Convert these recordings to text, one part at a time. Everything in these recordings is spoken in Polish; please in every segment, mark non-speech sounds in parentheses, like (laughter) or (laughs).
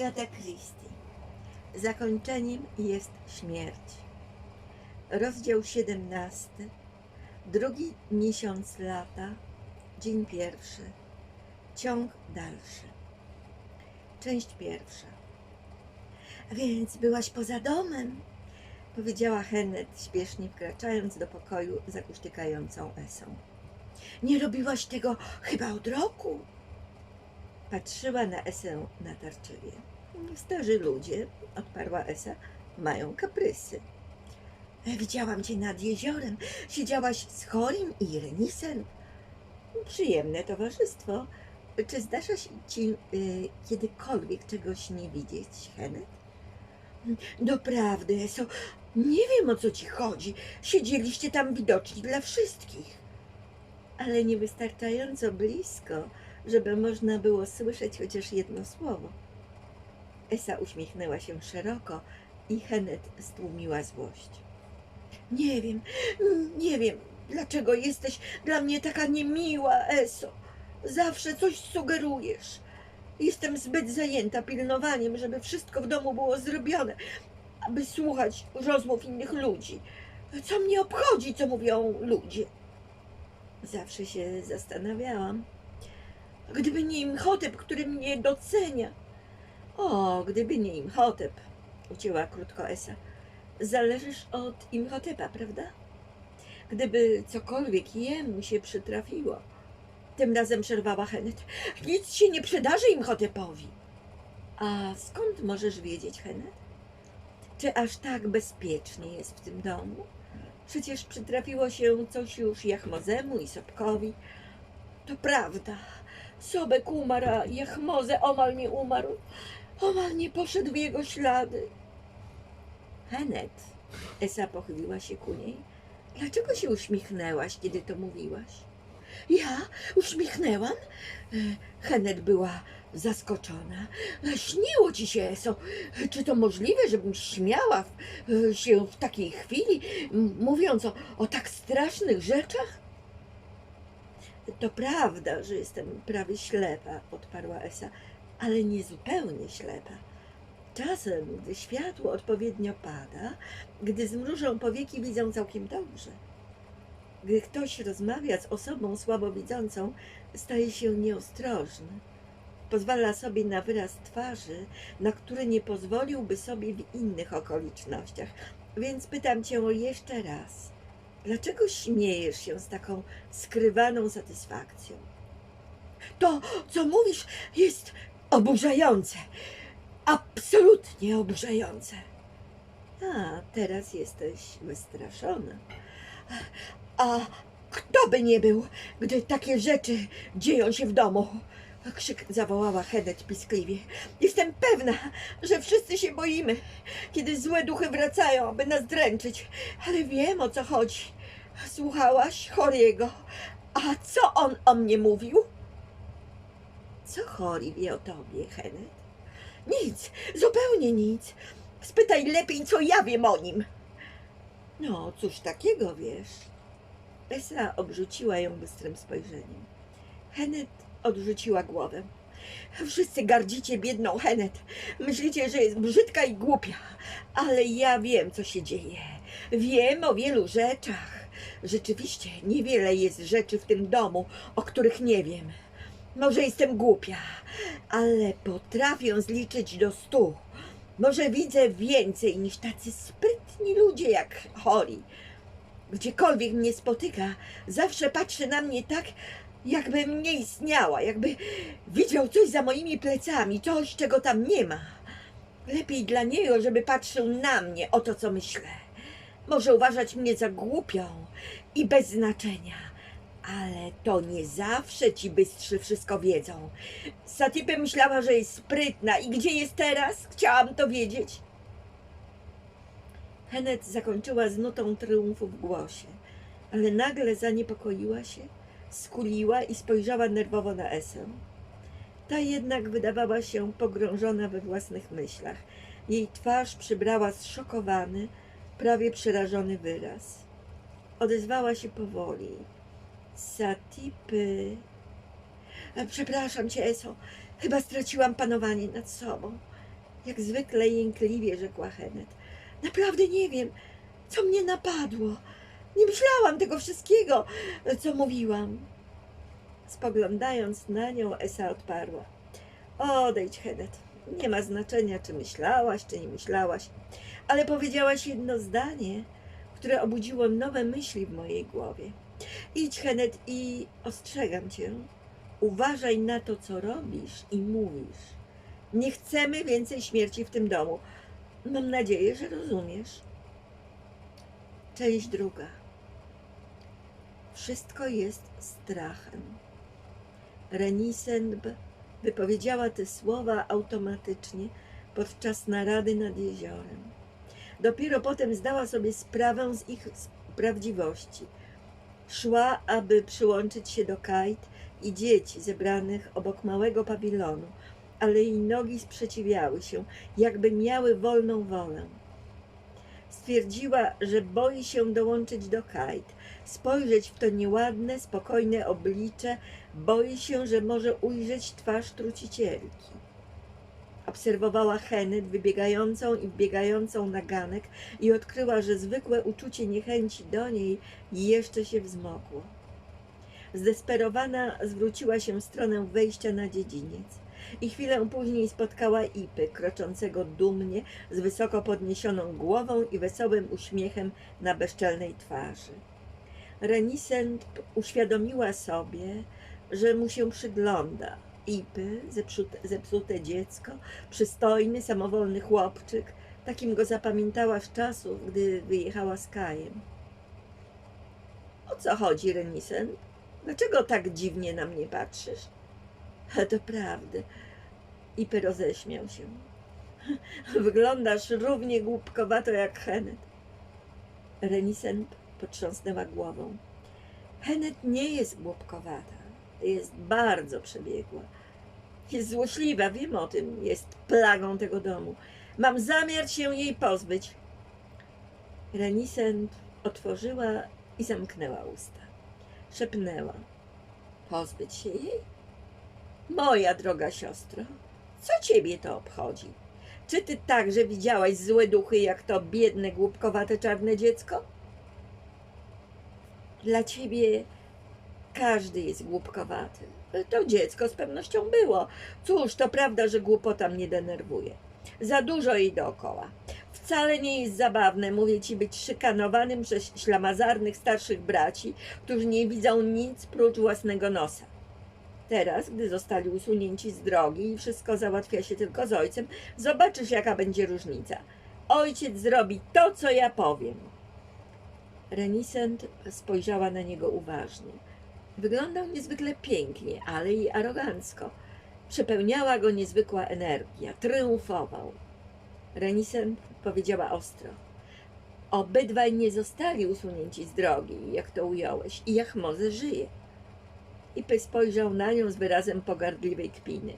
Agata. Zakończeniem jest śmierć. Rozdział 17. Drugi miesiąc lata. Dzień pierwszy. Ciąg dalszy. Część pierwsza. Więc byłaś poza domem, powiedziała Hennet, śpiesznie wkraczając do pokoju za uciekającą Esą. Nie robiłaś tego chyba od roku. Patrzyła na Esę natarczywie. Starzy ludzie, odparła Esa, mają kaprysy. Widziałam cię nad jeziorem. Siedziałaś z Chorim i Renisem. Przyjemne towarzystwo. Czy zdarza się ci y, kiedykolwiek czegoś nie widzieć, Hennet? Doprawdy, Eso, nie wiem o co ci chodzi. Siedzieliście tam widoczni dla wszystkich. Ale niewystarczająco blisko, żeby można było słyszeć chociaż jedno słowo. Esa uśmiechnęła się szeroko i Hennet stłumiła złość. Nie wiem, nie wiem, dlaczego jesteś dla mnie taka niemiła, Eso. Zawsze coś sugerujesz. Jestem zbyt zajęta pilnowaniem, żeby wszystko w domu było zrobione, aby słuchać rozmów innych ludzi. Co mnie obchodzi, co mówią ludzie? Zawsze się zastanawiałam. Gdyby nie Imhotep, który mnie docenia. O, gdyby nie Imhotep, ucięła krótko Esa. Zależysz od Imhotepa, prawda? Gdyby cokolwiek jemu się przytrafiło. Tym razem przerwała Henet. Nic się nie przydarzy Imhotepowi. A skąd możesz wiedzieć, Henet? Czy aż tak bezpiecznie jest w tym domu? Przecież przytrafiło się coś już Jachmozemu i Sobkowi. To prawda. Sobek umarł, a Jachmoze omal nie umarł. Omal nie poszedł w jego ślady. Henet, Esa pochyliła się ku niej. Dlaczego się uśmiechnęłaś, kiedy to mówiłaś? Ja uśmiechnęłam? E, Henet była zaskoczona. Śniło ci się, Eso. Czy to możliwe, żebym śmiała e, się w takiej chwili, mówiąc o, o tak strasznych rzeczach? To prawda, że jestem prawie ślepa, odparła Esa, ale nie zupełnie ślepa. Czasem, gdy światło odpowiednio pada, gdy zmrużą powieki, widzą całkiem dobrze. Gdy ktoś rozmawia z osobą słabowidzącą, staje się nieostrożny. Pozwala sobie na wyraz twarzy, na który nie pozwoliłby sobie w innych okolicznościach. Więc pytam cię jeszcze raz. Dlaczego śmiejesz się z taką skrywaną satysfakcją? To, co mówisz, jest oburzające. Absolutnie oburzające. A, teraz jesteś wystraszona. A kto by nie był, gdy takie rzeczy dzieją się w domu? Krzyk zawołała Hedet piskliwie. Jestem pewna, że wszyscy się boimy, kiedy złe duchy wracają, aby nas dręczyć. Ale wiem, o co chodzi. Słuchałaś Choriego. A co on o mnie mówił? Co Chori wie o tobie, Henet? Nic, zupełnie nic. Spytaj lepiej, co ja wiem o nim. No, cóż takiego wiesz? Esa obrzuciła ją bystrym spojrzeniem. Henet odrzuciła głowę. Wszyscy gardzicie biedną Henet. Myślicie, że jest brzydka i głupia. Ale ja wiem, co się dzieje. Wiem o wielu rzeczach. Rzeczywiście, niewiele jest rzeczy w tym domu, o których nie wiem. Może jestem głupia, ale potrafię zliczyć do stu. Może widzę więcej niż tacy sprytni ludzie jak Holly. Gdziekolwiek mnie spotyka, zawsze patrzy na mnie tak, jakbym nie istniała, jakby widział coś za moimi plecami, coś, czego tam nie ma. Lepiej dla niego, żeby patrzył na mnie, o to, co myślę. Może uważać mnie za głupią i bez znaczenia, ale to nie zawsze ci bystrzy wszystko wiedzą. Satipy myślała, że jest sprytna i gdzie jest teraz? Chciałam to wiedzieć. Henet zakończyła z nutą triumfu w głosie, ale nagle zaniepokoiła się, skuliła i spojrzała nerwowo na Esę. Ta jednak wydawała się pogrążona we własnych myślach. Jej twarz przybrała zszokowany, prawie przerażony wyraz. Odezwała się powoli. Satipy. E, Przepraszam cię, Eso. Chyba straciłam panowanie nad sobą. Jak zwykle jękliwie rzekła Henet. Naprawdę nie wiem, co mnie napadło. Nie myślałam tego wszystkiego, co mówiłam. Spoglądając na nią, Esa odparła. Odejdź, Henet. Nie ma znaczenia, czy myślałaś, czy nie myślałaś, ale powiedziałaś jedno zdanie, które obudziło nowe myśli w mojej głowie. Idź, Henet, i ostrzegam cię. Uważaj na to, co robisz i mówisz. Nie chcemy więcej śmierci w tym domu. Mam nadzieję, że rozumiesz. Część druga. Wszystko jest strachem. Renisenb wypowiedziała te słowa automatycznie podczas narady nad jeziorem. Dopiero potem zdała sobie sprawę z ich prawdziwości. Szła, aby przyłączyć się do Kajt i dzieci zebranych obok małego pawilonu, ale jej nogi sprzeciwiały się, jakby miały wolną wolę. Stwierdziła, że boi się dołączyć do Kajt, spojrzeć w to nieładne, spokojne oblicze, boi się, że może ujrzeć twarz trucicielki. Obserwowała Henet wybiegającą i wbiegającą na ganek i odkryła, że zwykłe uczucie niechęci do niej jeszcze się wzmogło. Zdesperowana zwróciła się w stronę wejścia na dziedziniec i chwilę później spotkała Ipy, kroczącego dumnie, z wysoko podniesioną głową i wesołym uśmiechem na bezczelnej twarzy. Renisent uświadomiła sobie, że mu się przygląda. Ipy, zepsute, zepsute dziecko, przystojny, samowolny chłopczyk. Takim go zapamiętała z czasów, gdy wyjechała z Kajem. O co chodzi, Renisen? Dlaczego tak dziwnie na mnie patrzysz? (laughs) To prawdy. Ipy roześmiał się. (laughs) Wyglądasz równie głupkowato jak Henet. Renisen potrząsnęła głową. Henet nie jest głupkowata. Jest bardzo przebiegła. Jest złośliwa, wiem o tym. Jest plagą tego domu. Mam zamiar się jej pozbyć. Renisent otworzyła i zamknęła usta. Szepnęła. Pozbyć się jej? Moja droga siostro, co ciebie to obchodzi? Czy ty także widziałaś złe duchy, jak to biedne, głupkowate czarne dziecko? Dla ciebie każdy jest głupkowaty. To dziecko z pewnością było. Cóż, to prawda, że głupota mnie denerwuje. Za dużo jej dookoła. Wcale nie jest zabawne, mówię ci, być szykanowanym przez ślamazarnych starszych braci, którzy nie widzą nic prócz własnego nosa. Teraz, gdy zostali usunięci z drogi i wszystko załatwia się tylko z ojcem, zobaczysz, jaka będzie różnica. Ojciec zrobi to, co ja powiem. Renisent spojrzała na niego uważnie. Wyglądał niezwykle pięknie, ale i arogancko. Przepełniała go niezwykła energia, triumfował. Renisent powiedziała ostro. Obydwaj nie zostali usunięci z drogi, jak to ująłeś, i Jachmoze żyje. Ipy spojrzał na nią z wyrazem pogardliwej kpiny.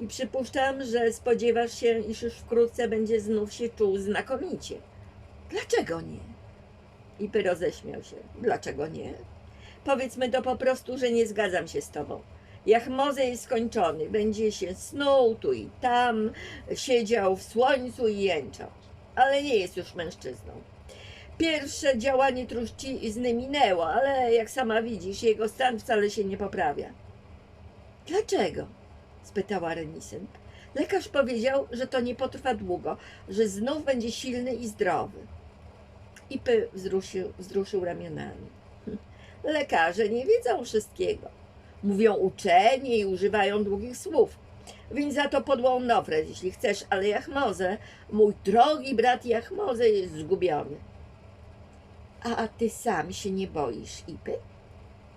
I przypuszczam, że spodziewasz się, iż już wkrótce będzie znów się czuł znakomicie. Dlaczego nie? Ipy roześmiał się. Dlaczego nie? Powiedzmy to po prostu, że nie zgadzam się z tobą. Jachmoze jest skończony, będzie się snuł tu i tam, siedział w słońcu i jęczał, ale nie jest już mężczyzną. Pierwsze działanie truścizny minęło, ale jak sama widzisz, jego stan wcale się nie poprawia. Dlaczego? spytała Renisent. Lekarz powiedział, że to nie potrwa długo, że znów będzie silny i zdrowy. Ipy wzruszył, wzruszył ramionami. (laughs) Lekarze nie wiedzą wszystkiego. Mówią uczenie i używają długich słów. Więc za to podłą Nofret, jeśli chcesz, ale Jachmoze, mój drogi brat Jachmoze jest zgubiony. A ty sam się nie boisz, Ipy?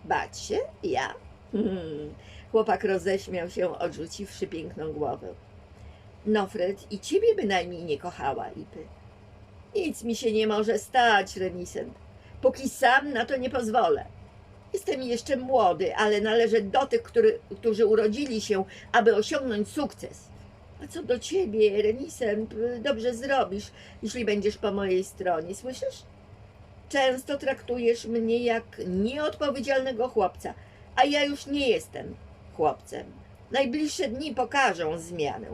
Bać się? Ja? Hmm. Chłopak roześmiał się, odrzuciwszy piękną głowę. Nofret i ciebie bynajmniej nie kochała, Ipy. Nic mi się nie może stać, Renisent, póki sam na to nie pozwolę. Jestem jeszcze młody, ale należę do tych, który, którzy urodzili się, aby osiągnąć sukces. A co do ciebie, Renisent, dobrze zrobisz, jeśli będziesz po mojej stronie, słyszysz? Często traktujesz mnie jak nieodpowiedzialnego chłopca, a ja już nie jestem chłopcem. Najbliższe dni pokażą zmianę.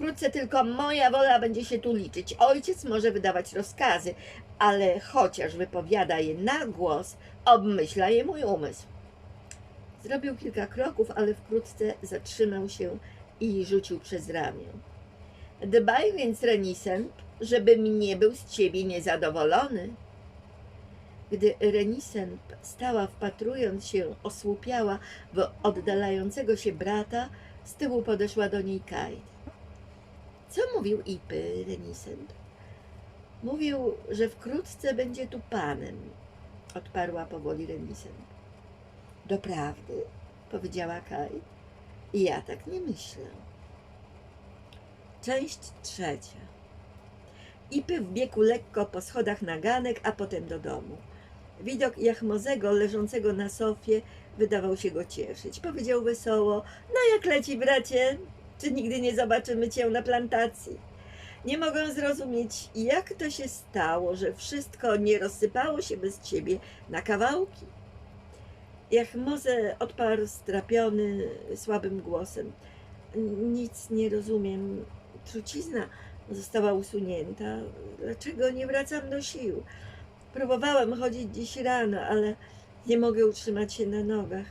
Wkrótce tylko moja wola będzie się tu liczyć. Ojciec może wydawać rozkazy, ale chociaż wypowiada je na głos, obmyśla je mój umysł. Zrobił kilka kroków, ale wkrótce zatrzymał się i rzucił przez ramię. Dbaj więc, Renisent, żebym nie był z ciebie niezadowolony. Gdy Renisent stała wpatrując się osłupiała w oddalającego się brata, z tyłu podeszła do niej Kate. Co mówił Ipy, Renisent? Mówił, że wkrótce będzie tu panem, odparła powoli Renisent. Doprawdy, powiedziała. I ja tak nie myślę. Część trzecia. Ipy wbiegł lekko po schodach na ganek, a potem do domu. Widok Jachmozego leżącego na sofie wydawał się go cieszyć. Powiedział wesoło: No jak leci, bracie? Czy nigdy nie zobaczymy cię na plantacji? Nie mogę zrozumieć, jak to się stało, że wszystko nie rozsypało się bez ciebie na kawałki. Jachmoze odparł strapiony, słabym głosem. Nic nie rozumiem. Trucizna została usunięta. Dlaczego nie wracam do sił? Próbowałem chodzić dziś rano, ale nie mogę utrzymać się na nogach.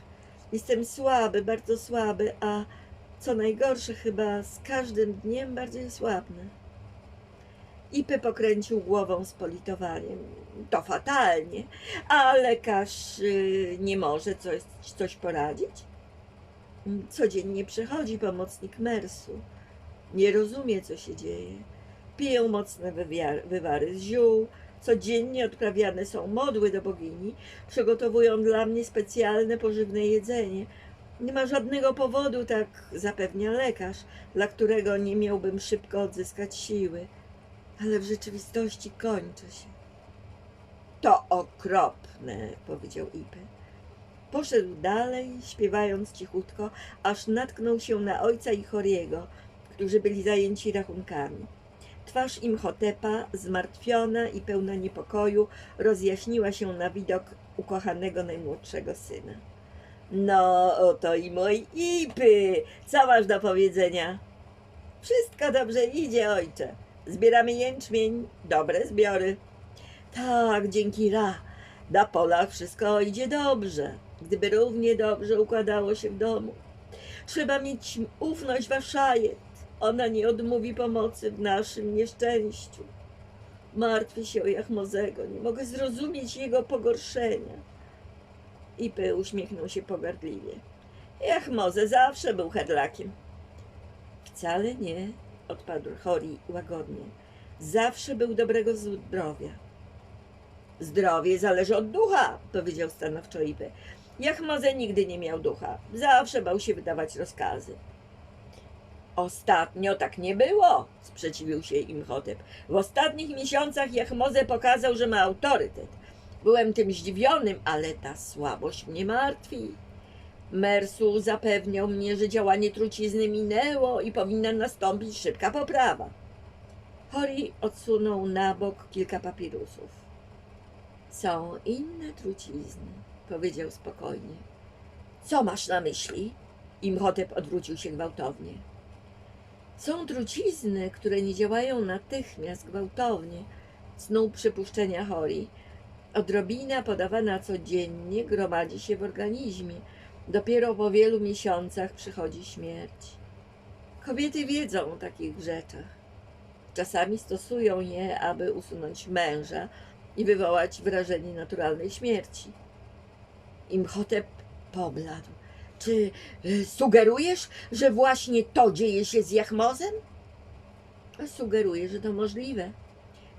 Jestem słaby, bardzo słaby, a co najgorsze, chyba z każdym dniem bardziej słabnę. Ipy pokręcił głową z politowaniem. To fatalnie, a lekarz y, nie może coś, coś poradzić? Codziennie przychodzi pomocnik Mersu. Nie rozumie, co się dzieje. Piję mocne wywary z ziół, Codziennie odprawiane są modły do bogini, przygotowują dla mnie specjalne pożywne jedzenie. Nie ma żadnego powodu, tak zapewnia lekarz, dla którego nie miałbym szybko odzyskać siły. Ale w rzeczywistości kończy się. To okropne, powiedział Ipy. Poszedł dalej, śpiewając cichutko, aż natknął się na ojca i Horiego, którzy byli zajęci rachunkami. Twarz Imhotepa, zmartwiona i pełna niepokoju, rozjaśniła się na widok ukochanego najmłodszego syna. No, oto i moi Ipy! Co masz do powiedzenia? Wszystko dobrze idzie, ojcze. Zbieramy jęczmień, dobre zbiory. Tak, dzięki Ra. Na polach wszystko idzie dobrze. Gdyby równie dobrze układało się w domu. Trzeba mieć ufność w Aszajet. Ona nie odmówi pomocy w naszym nieszczęściu. Martwię się o Jachmozego, nie mogę zrozumieć jego pogorszenia. Ipy uśmiechnął się pogardliwie. Jachmoze zawsze był herlakiem. Wcale nie, odparł Hori łagodnie. Zawsze był dobrego zdrowia. Zdrowie zależy od ducha, powiedział stanowczo Ipy. Jachmoze nigdy nie miał ducha. Zawsze bał się wydawać rozkazy. Ostatnio tak nie było, sprzeciwił się Imhotep. W ostatnich miesiącach Jachmoze pokazał, że ma autorytet. Byłem tym zdziwionym, ale ta słabość mnie martwi. Mersu zapewniał mnie, że działanie trucizny minęło i powinna nastąpić szybka poprawa. Hori odsunął na bok kilka papirusów. Są inne trucizny, powiedział spokojnie. Co masz na myśli? Imhotep odwrócił się gwałtownie. Są trucizny, które nie działają natychmiast, gwałtownie, snuł przypuszczenia Hori. Odrobina podawana codziennie gromadzi się w organizmie. Dopiero po wielu miesiącach przychodzi śmierć. Kobiety wiedzą o takich rzeczach. Czasami stosują je, aby usunąć męża i wywołać wrażenie naturalnej śmierci. Imhotep pobladł. Czy y, sugerujesz, że właśnie to dzieje się z Jachmozem? Sugeruję, że to możliwe,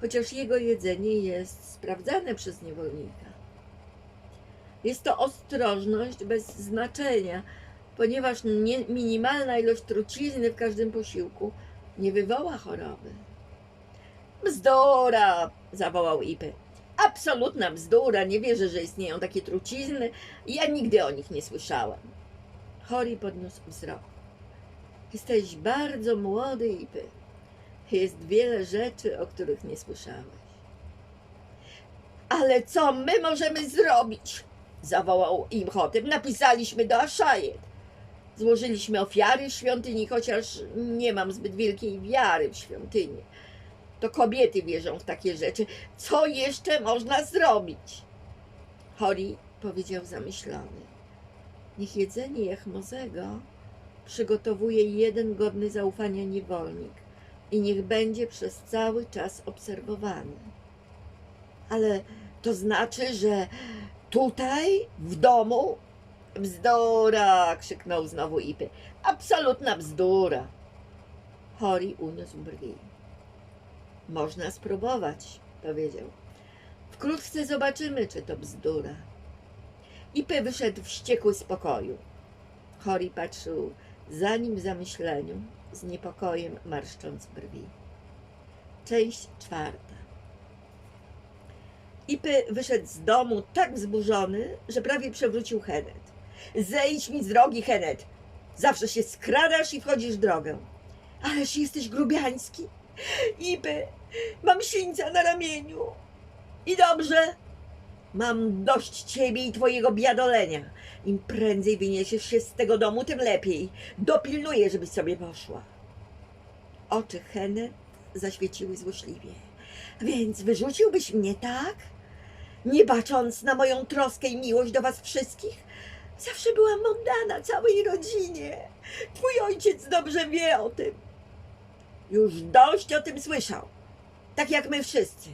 chociaż jego jedzenie jest sprawdzane przez niewolnika. Jest to ostrożność bez znaczenia, ponieważ nie, minimalna ilość trucizny w każdym posiłku nie wywoła choroby. Bzdura! zawołał Ipy. Absolutna bzdura, nie wierzę, że istnieją takie trucizny. Ja nigdy o nich nie słyszałem. Hori podniósł wzrok. Jesteś bardzo młody, Ipy. Jest wiele rzeczy, o których nie słyszałeś. Ale co my możemy zrobić? Zawołał Imhotep. Napisaliśmy do Aszajet. Złożyliśmy ofiary w świątyni, chociaż nie mam zbyt wielkiej wiary w świątynię. To kobiety wierzą w takie rzeczy. Co jeszcze można zrobić? Hori powiedział zamyślony. Niech jedzenie Jachmozego przygotowuje jeden godny zaufania niewolnik i niech będzie przez cały czas obserwowany. Ale to znaczy, że tutaj, w domu? Bzdura! krzyknął znowu Ipy. Absolutna bzdura! Hori uniósł brwi. Można spróbować, powiedział. Wkrótce zobaczymy, czy to bzdura. Ipy wyszedł wściekły z pokoju. Hori patrzył za nim w zamyśleniu, z niepokojem marszcząc brwi. Część czwarta. Ipy wyszedł z domu tak wzburzony, że prawie przewrócił Henet. Zejdź mi z drogi, Henet! Zawsze się skradasz i wchodzisz w drogę. Ależ jesteś grubiański. Ipy, mam sińca na ramieniu. I dobrze. Mam dość ciebie i twojego biadolenia. Im prędzej wyniesiesz się z tego domu, tym lepiej. Dopilnuję, żebyś sobie poszła. Oczy Henet zaświeciły złośliwie. Więc wyrzuciłbyś mnie, tak? Nie bacząc na moją troskę i miłość do was wszystkich? Zawsze byłam oddana całej rodzinie. Twój ojciec dobrze wie o tym. Już dość o tym słyszał. Tak jak my wszyscy.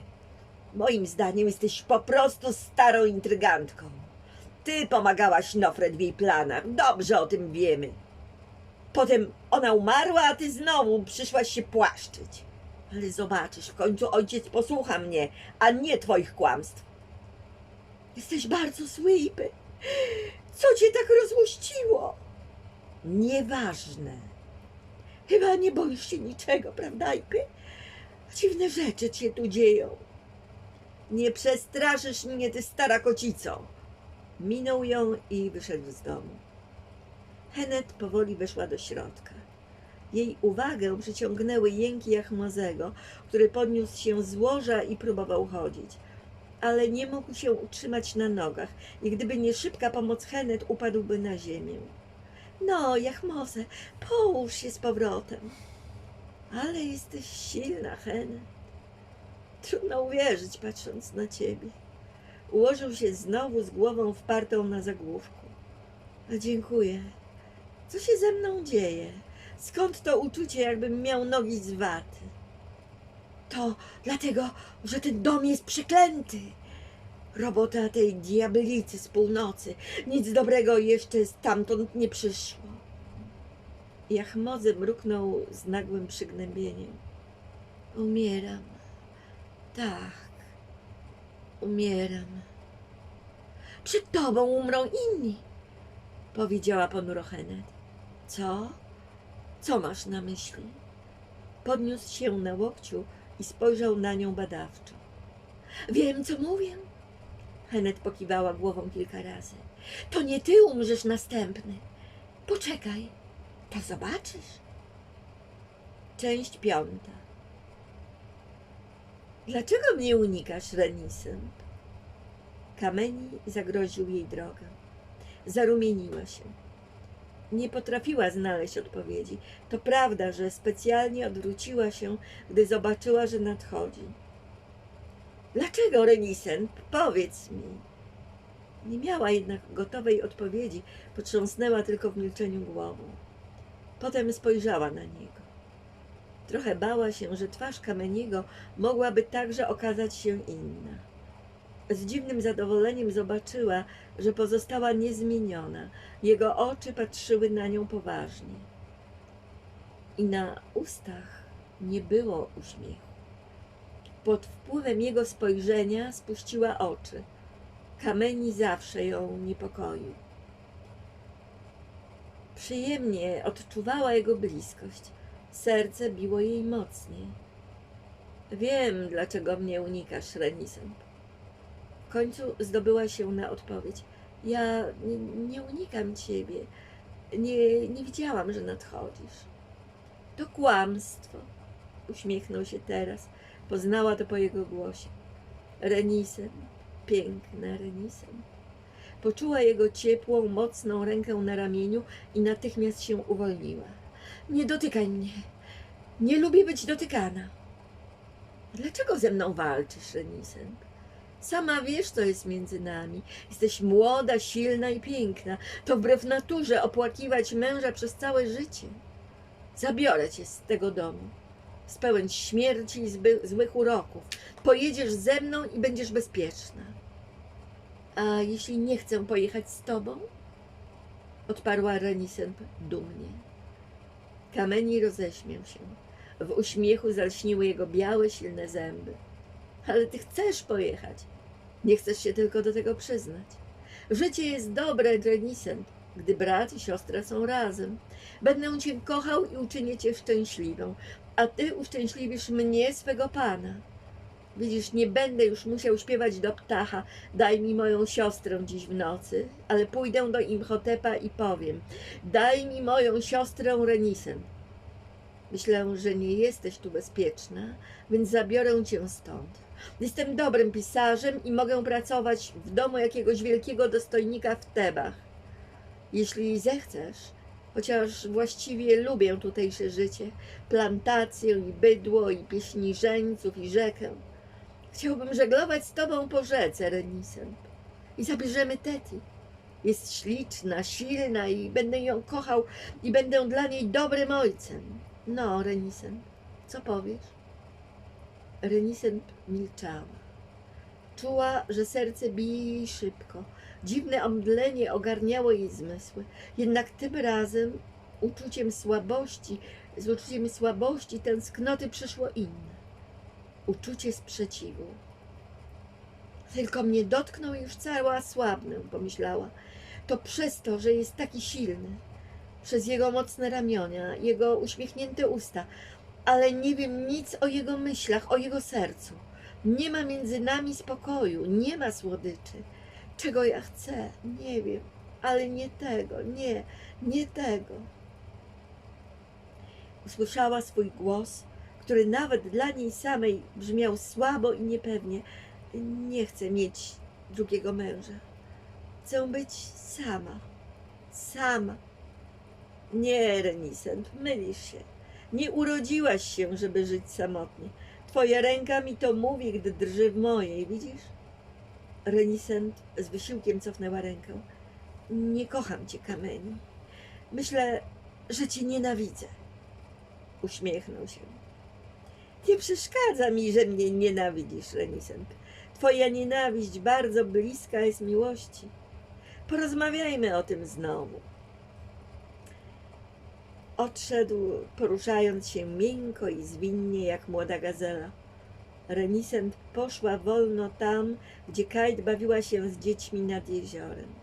Moim zdaniem jesteś po prostu starą intrygantką. Ty pomagałaś Nofret w jej planach. Dobrze o tym wiemy. Potem ona umarła, a ty znowu przyszłaś się płaszczyć. Ale zobaczysz, w końcu ojciec posłucha mnie, a nie twoich kłamstw. Jesteś bardzo zły, Ipy. Co cię tak rozłościło? Nieważne. Chyba nie boisz się niczego, prawda, Ipy? Dziwne rzeczy cię tu dzieją. Nie przestraszysz mnie, ty stara kocico. Minął ją i wyszedł z domu. Henet powoli weszła do środka. Jej uwagę przyciągnęły jęki Jachmozego, który podniósł się z łoża i próbował chodzić. Ale nie mógł się utrzymać na nogach i gdyby nie szybka pomoc Henet, upadłby na ziemię. No, Jachmoze, połóż się z powrotem. Ale jesteś silna, Henet. Trudno uwierzyć, patrząc na ciebie. Ułożył się znowu z głową wpartą na zagłówku. A dziękuję. Co się ze mną dzieje? Skąd to uczucie, jakbym miał nogi z waty? To dlatego, że ten dom jest przeklęty. Robota tej diabelicy z północy. Nic dobrego jeszcze stamtąd nie przyszło. Jachmozy mruknął z nagłym przygnębieniem. Umieram. Tak. Umieram. Przed tobą umrą inni, powiedziała ponuro Henet. Co? Co masz na myśli? Podniósł się na łokciu i spojrzał na nią badawczo. Wiem, co mówię. Henet pokiwała głową kilka razy. To nie ty umrzesz następny. Poczekaj, to zobaczysz. Część piąta. Dlaczego mnie unikasz, Renisem? Kameni zagroził jej drogę. Zarumieniła się. Nie potrafiła znaleźć odpowiedzi. To prawda, że specjalnie odwróciła się, gdy zobaczyła, że nadchodzi. Dlaczego, Renisen? Powiedz mi. Nie miała jednak gotowej odpowiedzi, potrząsnęła tylko w milczeniu głową. Potem spojrzała na niego. Trochę bała się, że twarz Kameniego mogłaby także okazać się inna. Z dziwnym zadowoleniem zobaczyła, że pozostała niezmieniona. Jego oczy patrzyły na nią poważnie. I na ustach nie było uśmiechu. Pod wpływem jego spojrzenia spuściła oczy. Kameni zawsze ją niepokoił. Przyjemnie odczuwała jego bliskość. Serce biło jej mocniej. Wiem, dlaczego mnie unikasz, Renisem. W końcu zdobyła się na odpowiedź. Ja nie, nie unikam ciebie. Nie, nie widziałam, że nadchodzisz. To kłamstwo. Uśmiechnął się teraz. Poznała to po jego głosie. Renisem, piękna Renisem. Poczuła jego ciepłą, mocną rękę na ramieniu i natychmiast się uwolniła. Nie dotykaj mnie. Nie lubię być dotykana. Dlaczego ze mną walczysz, Renisent? Sama wiesz, co jest między nami. Jesteś młoda, silna i piękna. To wbrew naturze opłakiwać męża przez całe życie. Zabiorę cię z tego domu. Z pełen śmierci i zby, złych uroków. Pojedziesz ze mną i będziesz bezpieczna. A jeśli nie chcę pojechać z tobą? Odparła Renisent dumnie. Kameni roześmiał się. W uśmiechu zalśniły jego białe, silne zęby. Ale ty chcesz pojechać. Nie chcesz się tylko do tego przyznać. Życie jest dobre, Renisent, gdy brat i siostra są razem. Będę cię kochał i uczynię cię szczęśliwą, a ty uszczęśliwisz mnie, swego pana. Widzisz, nie będę już musiał śpiewać do ptacha, daj mi moją siostrę dziś w nocy, ale pójdę do Imhotepa i powiem, daj mi moją siostrę Renisent. Myślę, że nie jesteś tu bezpieczna, więc zabiorę cię stąd. Jestem dobrym pisarzem i mogę pracować w domu jakiegoś wielkiego dostojnika w Tebach. Jeśli zechcesz, chociaż właściwie lubię tutejsze życie, plantację i bydło, i pieśni żeńców, i rzekę. Chciałbym żeglować z tobą po rzece, Renisem. I zabierzemy Teti. Jest śliczna, silna i będę ją kochał i będę dla niej dobrym ojcem. No, Renisem, co powiesz? Renisent milczała. Czuła, że serce bije jej szybko. Dziwne omdlenie ogarniało jej zmysły. Jednak tym razem uczuciem słabości, z uczuciem słabości, tęsknoty przyszło inne. Uczucie sprzeciwu. Tylko mnie dotknął już cała słabnę, pomyślała. To przez to, że jest taki silny. Przez jego mocne ramiona, jego uśmiechnięte usta, ale nie wiem nic o jego myślach, o jego sercu. Nie ma między nami spokoju, nie ma słodyczy. Czego ja chcę? Nie wiem, ale nie tego, nie, nie tego. Usłyszała swój głos, który nawet dla niej samej brzmiał słabo i niepewnie. Nie chcę mieć drugiego męża. Chcę być sama. Sama. Nie, Renisent, mylisz się. Nie urodziłaś się, żeby żyć samotnie. Twoja ręka mi to mówi, gdy drży w mojej, widzisz? Renisent z wysiłkiem cofnęła rękę. Nie kocham cię, Kameni. Myślę, że cię nienawidzę. Uśmiechnął się. Nie przeszkadza mi, że mnie nienawidzisz, Renisent. Twoja nienawiść bardzo bliska jest miłości. Porozmawiajmy o tym znowu. Odszedł, poruszając się miękko i zwinnie jak młoda gazela. Renisent poszła wolno tam, gdzie Kajt bawiła się z dziećmi nad jeziorem.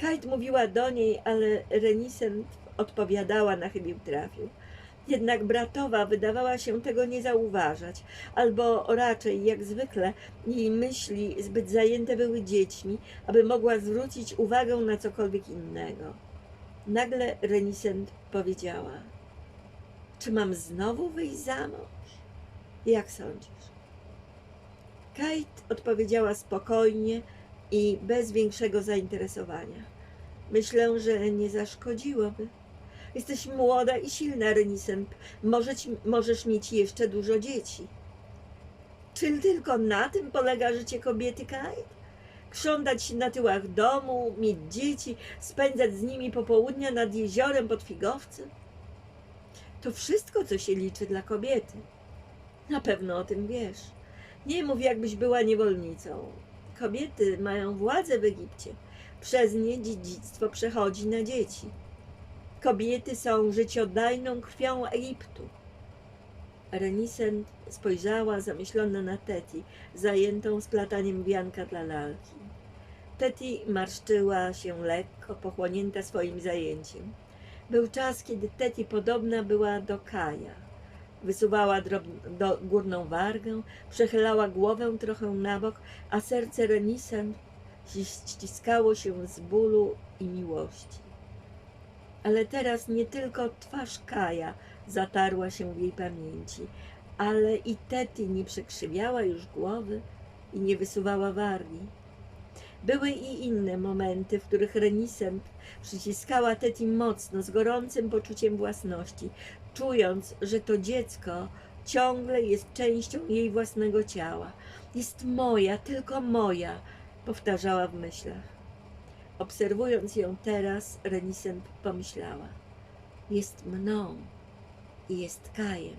Kajt mówiła do niej, ale Renisent odpowiadała na chybił trafił. Jednak bratowa wydawała się tego nie zauważać, albo raczej, jak zwykle, jej myśli zbyt zajęte były dziećmi, aby mogła zwrócić uwagę na cokolwiek innego. Nagle Renisent powiedziała: Czy mam znowu wyjść za mąż? Jak sądzisz? Kate odpowiedziała spokojnie i bez większego zainteresowania. Myślę, że nie zaszkodziłoby. Jesteś młoda i silna, Renisent. Możesz, możesz mieć jeszcze dużo dzieci. Czy tylko na tym polega życie kobiety, Kate? Krzątać się na tyłach domu, mieć dzieci, spędzać z nimi popołudnia nad jeziorem pod figowcem? To wszystko, co się liczy dla kobiety. Na pewno o tym wiesz. Nie mów, jakbyś była niewolnicą. Kobiety mają władzę w Egipcie. Przez nie dziedzictwo przechodzi na dzieci. Kobiety są życiodajną krwią Egiptu. Renisent spojrzała zamyślona na Teti, zajętą splataniem wianka dla lalki. Teti marszczyła się lekko, pochłonięta swoim zajęciem. Był czas, kiedy Teti podobna była do Kaja. Wysuwała do górną wargę, przechylała głowę trochę na bok, a serce Renisent ściskało się z bólu i miłości. Ale teraz nie tylko twarz Kaja zatarła się w jej pamięci, ale i Teti nie przekrzywiała już głowy i nie wysuwała wargi. Były i inne momenty, w których Renisent przyciskała Teti mocno, z gorącym poczuciem własności, czując, że to dziecko ciągle jest częścią jej własnego ciała. Jest moja, tylko moja, powtarzała w myślach. Obserwując ją teraz, Renisent pomyślała: Jest mną i jest Kajem.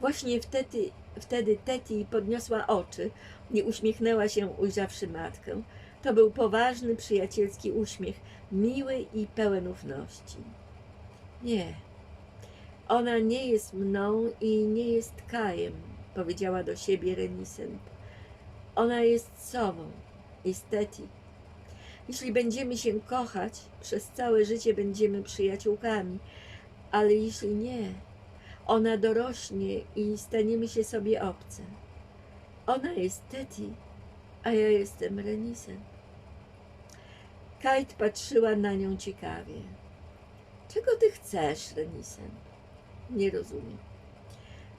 Właśnie wtedy, wtedy Teti podniosła oczy i uśmiechnęła się, ujrzawszy matkę. To był poważny, przyjacielski uśmiech, miły i pełen ufności. Nie, ona nie jest mną i nie jest Kajem, powiedziała do siebie Renisent. Ona jest sobą, jest Teti. Jeśli będziemy się kochać, przez całe życie będziemy przyjaciółkami, ale jeśli nie, ona dorośnie i staniemy się sobie obce. Ona jest Teti, a ja jestem Renisem. Kate patrzyła na nią ciekawie. Czego ty chcesz, Renisen? Nie rozumiem.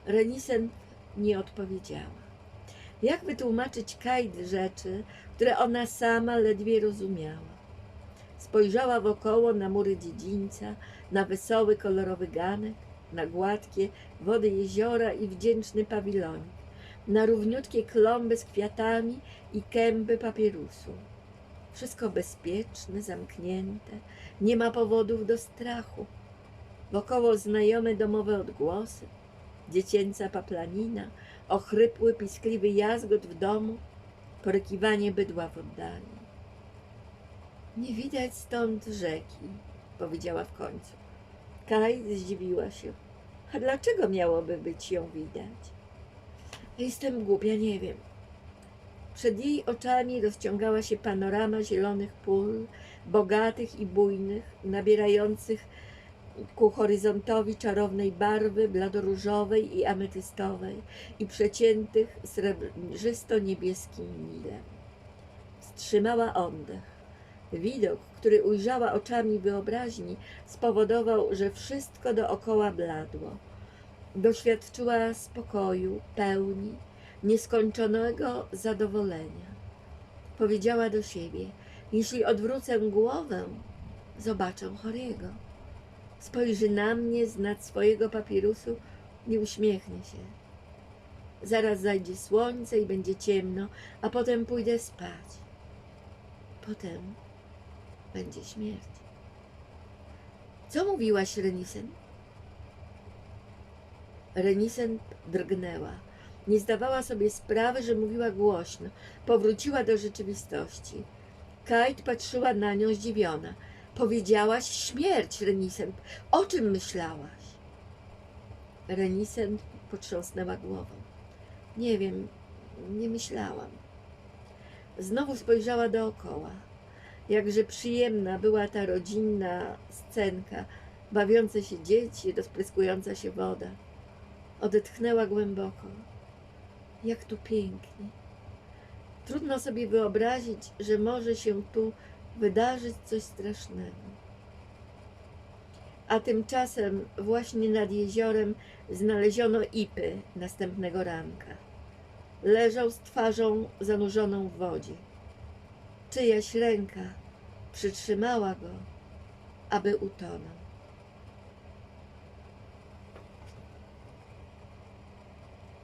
Renisen nie odpowiedziała. Jak wytłumaczyć Kate rzeczy, które ona sama ledwie rozumiała? Spojrzała wokoło na mury dziedzińca, na wesoły, kolorowy ganek, na gładkie wody jeziora i wdzięczny pawilonik, na równiutkie klomby z kwiatami i kęby papierusu. Wszystko bezpieczne, zamknięte, nie ma powodów do strachu. Wokoło znajome domowe odgłosy, dziecięca paplanina, ochrypły, piskliwy jazgot w domu, porykiwanie bydła w oddali. Nie widać stąd rzeki, powiedziała w końcu. Kaj zdziwiła się. A dlaczego miałoby być ją widać? Jestem głupia, nie wiem. Przed jej oczami rozciągała się panorama zielonych pól, bogatych i bujnych, nabierających ku horyzontowi czarownej barwy bladoróżowej i ametystowej i przeciętych srebrzysto-niebieskim nilem. Wstrzymała oddech. Widok, który ujrzała oczami wyobraźni, spowodował, że wszystko dookoła bladło. Doświadczyła spokoju, pełni, nieskończonego zadowolenia. Powiedziała do siebie: Jeśli odwrócę głowę, zobaczę chorego. Spojrzy na mnie z nad swojego papirusu i uśmiechnie się. Zaraz zajdzie słońce i będzie ciemno, a potem pójdę spać. Potem będzie śmierć. Co mówiłaś, Renisen? Renisen drgnęła. Nie zdawała sobie sprawy, że mówiła głośno. Powróciła do rzeczywistości. Kate patrzyła na nią zdziwiona. Powiedziałaś śmierć, Renisen. O czym myślałaś? Renisen potrząsnęła głową. Nie wiem, nie myślałam. Znowu spojrzała dookoła. Jakże przyjemna była ta rodzinna scenka, bawiące się dzieci, rozpryskująca się woda. Odetchnęła głęboko. Jak tu pięknie. Trudno sobie wyobrazić, że może się tu wydarzyć coś strasznego. A tymczasem właśnie nad jeziorem znaleziono Ipy następnego ranka. Leżał z twarzą zanurzoną w wodzie. Czyjaś ręka przytrzymała go, aby utonął.